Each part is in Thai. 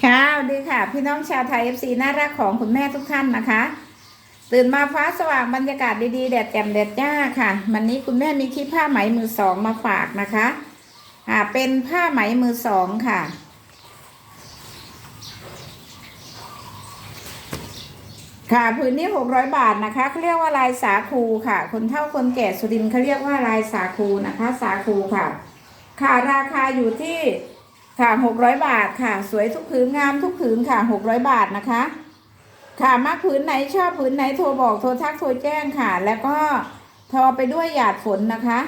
ค่ะดีค่ะ พี่น้องชาวไทย FC น่ารักของคุณแม่ทุกท่านนะคะ ตื่นมาฟ้าสว่างบรรยากาศดีๆแดดแจ่มแดดจ้าค่ะ วันนี้คุณแม่มีคลิปผ้าไหมมือสองมาฝากนะคะอ่าเป็นผ้าไหมมือสองค่ะ ค่ะผืนนี้หกร้อยบาทนะคะเขาเรียกว่าลายสาคูค่ะ คนเฒ่าคนแก่สุรินเขาเรียกว่าลายสาคูนะคะ สาคูค่ะ ค่ะราคาอยู่ที่ ค่ะหกร้อยบาทค่ะ สวยทุกผืนงามทุกผืนค่ะหกร้อยบาทนะคะ ค่ะมักผืนไหนชอบผืนไหนโทรบอกโทรทักโทรแจ้งค่ะ แล้วก็ทอไปด้วยหยาดฝนนะคะ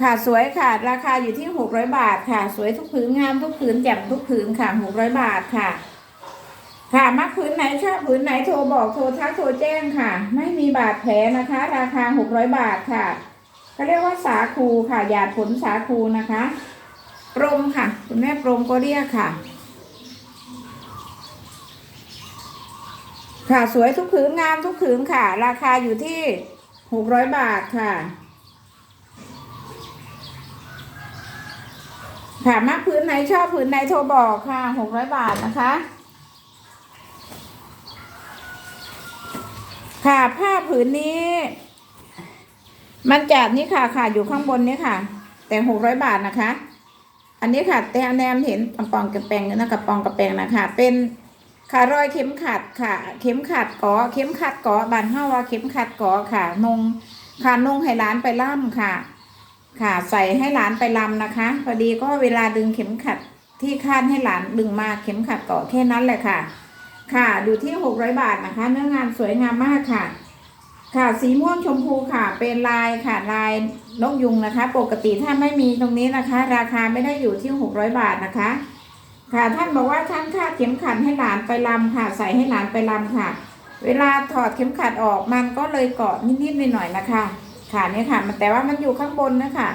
ค่ะสวยค่ะ ราคาอยู่ที่หกร้อยบาทค่ะ สวยทุกผืนงามทุกผืนแจ่มทุกผืนค่ะหกร้อยบาทค่ะ ค่ะมักผืนไหนชอบผืนไหนโทรบอกโทรทักโทรแจ้งค่ะ ไม่มีบาดแผลนะคะ ราคาหกร้อยบาทค่ะเขาเรียกว่าสาคูค่ะหยาดฝนสาคูนะคะ ปรมค่ะ คุณแม่ปรมก็เรียกค่ะ ค่ะสวยทุกผืนงามทุกผืนค่ะ ราคาอยู่ที่หกร้อยบาทค่ะ ค่ะมากผืนไหนชอบผืนไหนโทรบอกค่ะหกร้อยบาทนะคะค่ะผ้าผืนนี้ มันจัดนี่ค่ะค่ะอยู่ข้างบนนี่ค่ะ แต่หกร้อยบาทนะคะ อันนี้ค่ะแต่แนมเห็นกระปองกระแปงนะกระปองกระแปงนะคะเป็นคารอยเข็มขัดค่ะ เข็มขัดกอเข็มขัดกอบานเฮาว่าเข็มขัดกอค่ะนงค่ะนงให้ร้านไปล่ำค่ะ ค่ะใส่ให้หลานไปลำนะคะ พอดีก็เวลาดึงเข็มขัดที่คาดให้หลานดึงมาเข็มขัดเกาะแค่นั้นแหละค่ะ ค่ะ อยู่ที่หกร้อยบาทนะคะ เนื้องานสวยงามมากค่ะ ค่ะสีม่วงชมพูค่ะ เป็นลายค่ะลายนกยุงนะคะ ปกติถ้าไม่มีตรงนี้นะคะ ราคาไม่ได้อยู่ที่หกร้อยบาทนะคะ ค่ะท่านบอกว่าท่านคาดเข็มขัดให้หลานไปลำค่ะ ใส่ให้หลานไปลำค่ะ เวลาถอดเข็มขัดออกมันก็เลยเกาะนิดๆหน่อยๆนะคะ ค่ะเนี่ยค่ะมันแต่ว่ามันอยู่ข้างบนนะคะ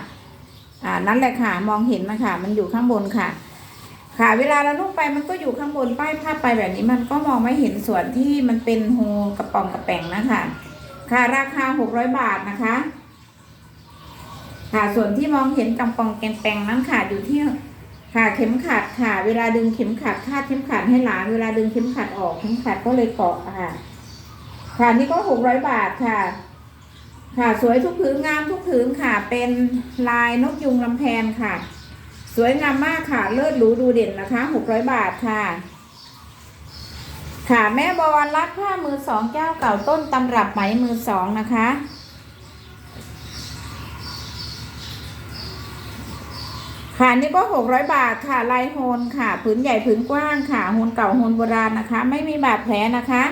อ่านั่นแหละค่ะมองเห็นนะคะมันอยู่ข้างบนค่ะ ค่ะ เวลาเรานุ่งไปมันก็อยู่ข้างบนป้ายผ้าไปแบบนี้มันก็มองไม่เห็นส่วนที่มันเป็นโฮกระป๋องกระแปงนะคะ ค่ะราคาหกร้อยบาทนะคะ ค่ะส่วนที่มองเห็นกำปองแกงแปงนั้นค่ะอยู่ที่ค่ะเข็มขัดค่ะ เวลาดึงเข็มขัดคาดเข็มขัดให้หลาน เวลาดึงเข็มขัดออกเข็มขัดก็เลยเกาะค่ะ ค่ะนี่ก็หกร้อยบาทค่ะ ค่ะสวยทุกผืนงามทุกผืนค่ะ เป็นลายนกยุงลำแพนค่ะ สวยงามมากค่ะ เลิศหรูดูเด่นนะคะหกร้อยบาทค่ะ ค่ะแม่บอลรักผ้ามือสองแก้วเก่าต้นตำรับไหมมือสองนะคะ ค่ะนี่ก็หกร้อยบาทค่ะลายโฮนค่ะผืนใหญ่ผืนกว้างค่ะโฮนเก่าโฮนโบราณนะคะ ไม่มีบาดแผลนะคะ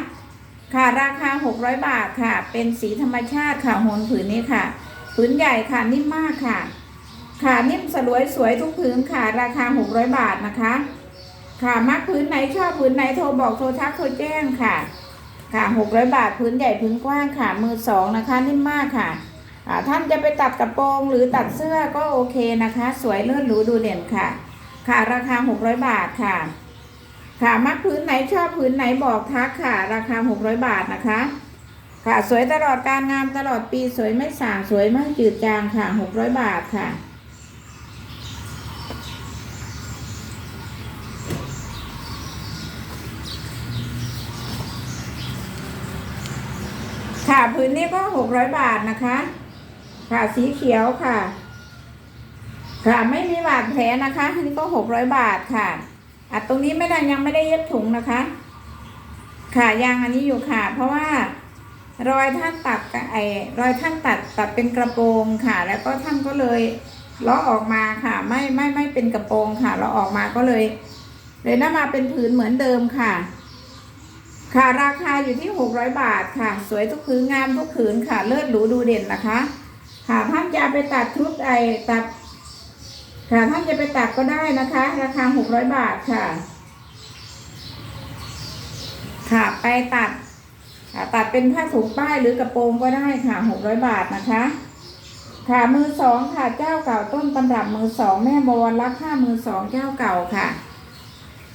ค่ะราคาหกร้อยบาทค่ะ เป็นสีธรรมชาติค่ะโฮนผืนนี้ค่ะผืนใหญ่ค่ะนิ่มมากค่ะ ค่ะนิ่มสลวยสวยทุกผืนค่ะ ราคาหกร้อยบาทนะคะ ค่ะมักพื้นไหนชอบพื้นไหนโทรบอกโทรทักโทรแจ้งค่ะ ค่ะหกร้อยบาทพื้นใหญ่พื้นกว้างค่ะ มือสองนะคะนิ่มมากค่ะอ่าท่านจะไปตัดกระโปรงหรือตัดเสื้อก็โอเคนะคะ สวยเลิศหรูดูเด่นค่ะ ค่ะราคาหกร้อยบาทค่ะ ค่ะมักพื้นไหนชอบพื้นไหนบอกทักค่ะ ราคาหกร้อยบาทนะคะ ค่ะสวยตลอดการงามตลอดปีสวยไม่สางสวยไม่จืดจางค่ะหกร้อยบาทค่ะ ค่ะพื้นนี้ก็หกร้อยบาทนะคะ ค่ะสีเขียวค่ะ ค่ะไม่มีบาดแผลนะคะอันนี้ก็หกร้อยบาทค่ะอะตรงนี้ไม่ได้ยังไม่ได้เย็บถุงนะคะ ค่ะยางอันนี้อยู่ค่ะ เพราะว่ารอยท่านตัดไอ้รอยท่านตัดตัดเป็นกระโปรงค่ะ แล้วก็ท่านก็เลยเลาะออกมาค่ะ ไม่ไม่ไม่เป็นกระโปรงค่ะเลาะออกมาก็เลย เลยนำมาเป็นผืนเหมือนเดิมค่ะ ค่ะราคาอยู่ที่หกร้อยบาทค่ะ สวยทุกผืนงามทุกผืนค่ะ เลิศหรูดูเด่นนะคะ ค่ะท่านจะไปตัดชุดไอตัด ค่ะท่านจะไปตัดก็ได้นะคะ ราคาหกร้อยบาทค่ะ ค่ะไปตัดค่ะตัดเป็นผ้าถุงป้ายหรือกระโปรงก็ได้ค่ะหกร้อยบาทนะคะ ค่ะมือสองค่ะเจ้าเก่าต้นตำรับมือสองแม่บวรรักค่ามือสองเจ้าเก่าค่ะ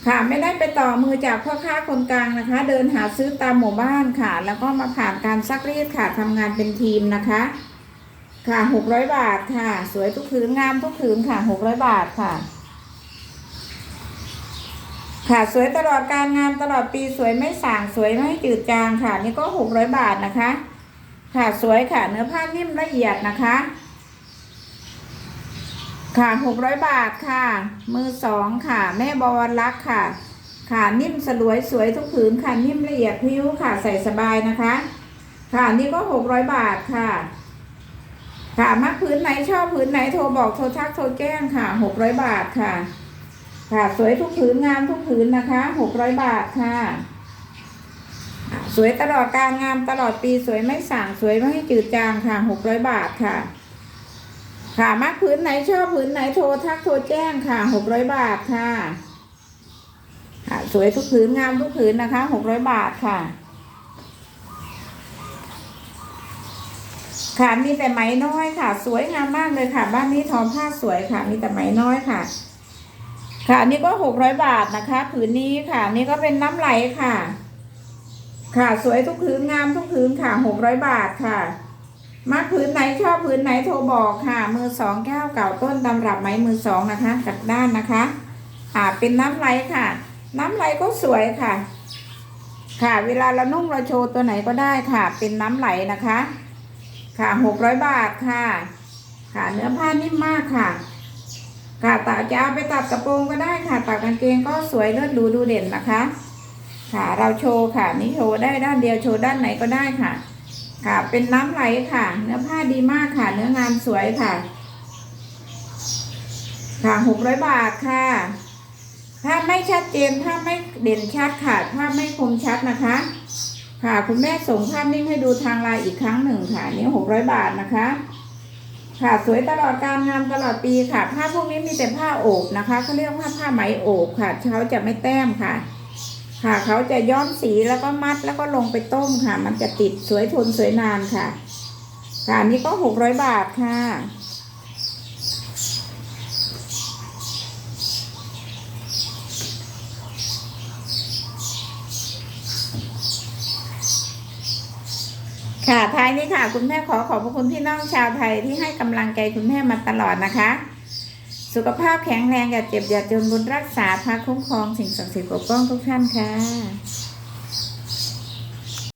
ค่ะ ไม่ได้ไปต่อมือจากพ่อค้าคนกลางนะคะ เดินหาซื้อตามหมู่บ้านค่ะ แล้วก็มาผ่านการซักรีดค่ะทำงานเป็นทีมนะคะ ค่ะหกร้อยบาทค่ะ สวยทุกผืนงามทุกผืนค่ะหกร้อยบาทค่ะ ค่ะสวยตลอดการงานตลอดปีสวยไม่ส่างสวยไม่จืดจางค่ะ นี่ก็หกร้อยบาทนะคะ ค่ะสวยค่ะเนื้อผ้านิ่มละเอียดนะคะ ค่ะหกร้อยบาทค่ะ มือสองค่ะ แม่บวรรักษ์ค่ะ ค่ะนิ่มสลวยสวยทุกผืนค่ะ นิ่มละเอียดพิ้วค่ะใส่สบายนะคะ ค่ะนี่ก็หกร้อยบาทค่ะ ค่ะมักผืนไหนชอบผืนไหนโทรบอกโทรทักโทรแจ้งค่ะหกร้อยบาทค่ะ ค่ะสวยทุกผืนงามทุกผืนนะคะหกร้อยบาทค่ะสวยตลอดการงามตลอดปีสวยไม่ส่างสวยไม่ให้จืดจางค่ะหกร้อยบาทค่ะ ค่ะมักผืนไหนชอบผืนไหนโทรทักโทรแจ้งค่ะหกร้อยบาทค่ะค่ะสวยทุกผืนงามทุกผืนนะคะหกร้อยบาทค่ะ ค่ะมีแต่ไหมน้อยค่ะ สวยงามมากเลยค่ะ บ้านนี้ทอผ้าสวยค่ะ มีแต่ไหมน้อยค่ะ ค่ะ นี่ก็หกร้อยบาทนะคะ ผืนนี้ค่ะ นี่ก็เป็นน้ำไหลค่ะ ค่ะสวยทุกผืนงามทุกผืนค่ะหกร้อยบาทค่ะ มักผืนไหนชอบผืนไหนโทรบอกค่ะ มือสองแก้วเก่าต้นตำรับไหมมือสองนะคะกับด้านนะคะอ่าเป็นน้ำไหลค่ะ น้ำไหลก็สวยค่ะ ค่ะ เวลาเรานุ่งเราโชว์ตัวไหนก็ได้ค่ะ เป็นน้ำไหลนะคะ ค่ะหกร้อยบาทค่ะ ค่ะเนื้อผ้านิ่มมากค่ะ ค่ะตากจะเอาไปตัดกระโปรงก็ได้ค่ะตัดกางเกงก็สวยเลิศหรูดูเด่นนะคะ ค่ะเราโชว์ค่ะนี่โชว์ได้ด้านเดียวโชว์ด้านไหนก็ได้ค่ะ ค่ะ เป็นน้ำไหลค่ะ เนื้อผ้าดีมากค่ะ เนื้องานสวยค่ะ ค่ะหกร้อยบาทค่ะ ถ้าไม่ชัดเจนภาพไม่เด่นชัดค่ะภาพไม่คมชัดนะคะ ค่ะ คุณแม่ส่งภาพนิ่งให้ดูทางไลน์อีกครั้งหนึ่งค่ะนี่หกร้อยบาทนะคะ ค่ะสวยตลอดการงานตลอดปีค่ะ ผ้าพวกนี้มีแต่ผ้าโอบนะคะเขาเรียกว่าผ้าไหมโอบค่ะเขาจะไม่แต้มค่ะ ค่ะเขาจะย้อมสีแล้วก็มัดแล้วก็ลงไปต้มค่ะ มันจะติดสวยทนสวยนานค่ะ ค่ะอันนี้ก็หกร้อยบาทค่ะ ค่ะท้ายนี้ค่ะ คุณแม่ขอขอบพระคุณพี่น้องชาวไทยที่ให้กำลังใจคุณแม่มาตลอดนะคะ สุขภาพแข็งแรงอย่าเจ็บอย่าจนบุญรักษาพระคุ้มครองสิ่งศักดิ์สิทธิ์ปกป้องทุกท่านค่ะ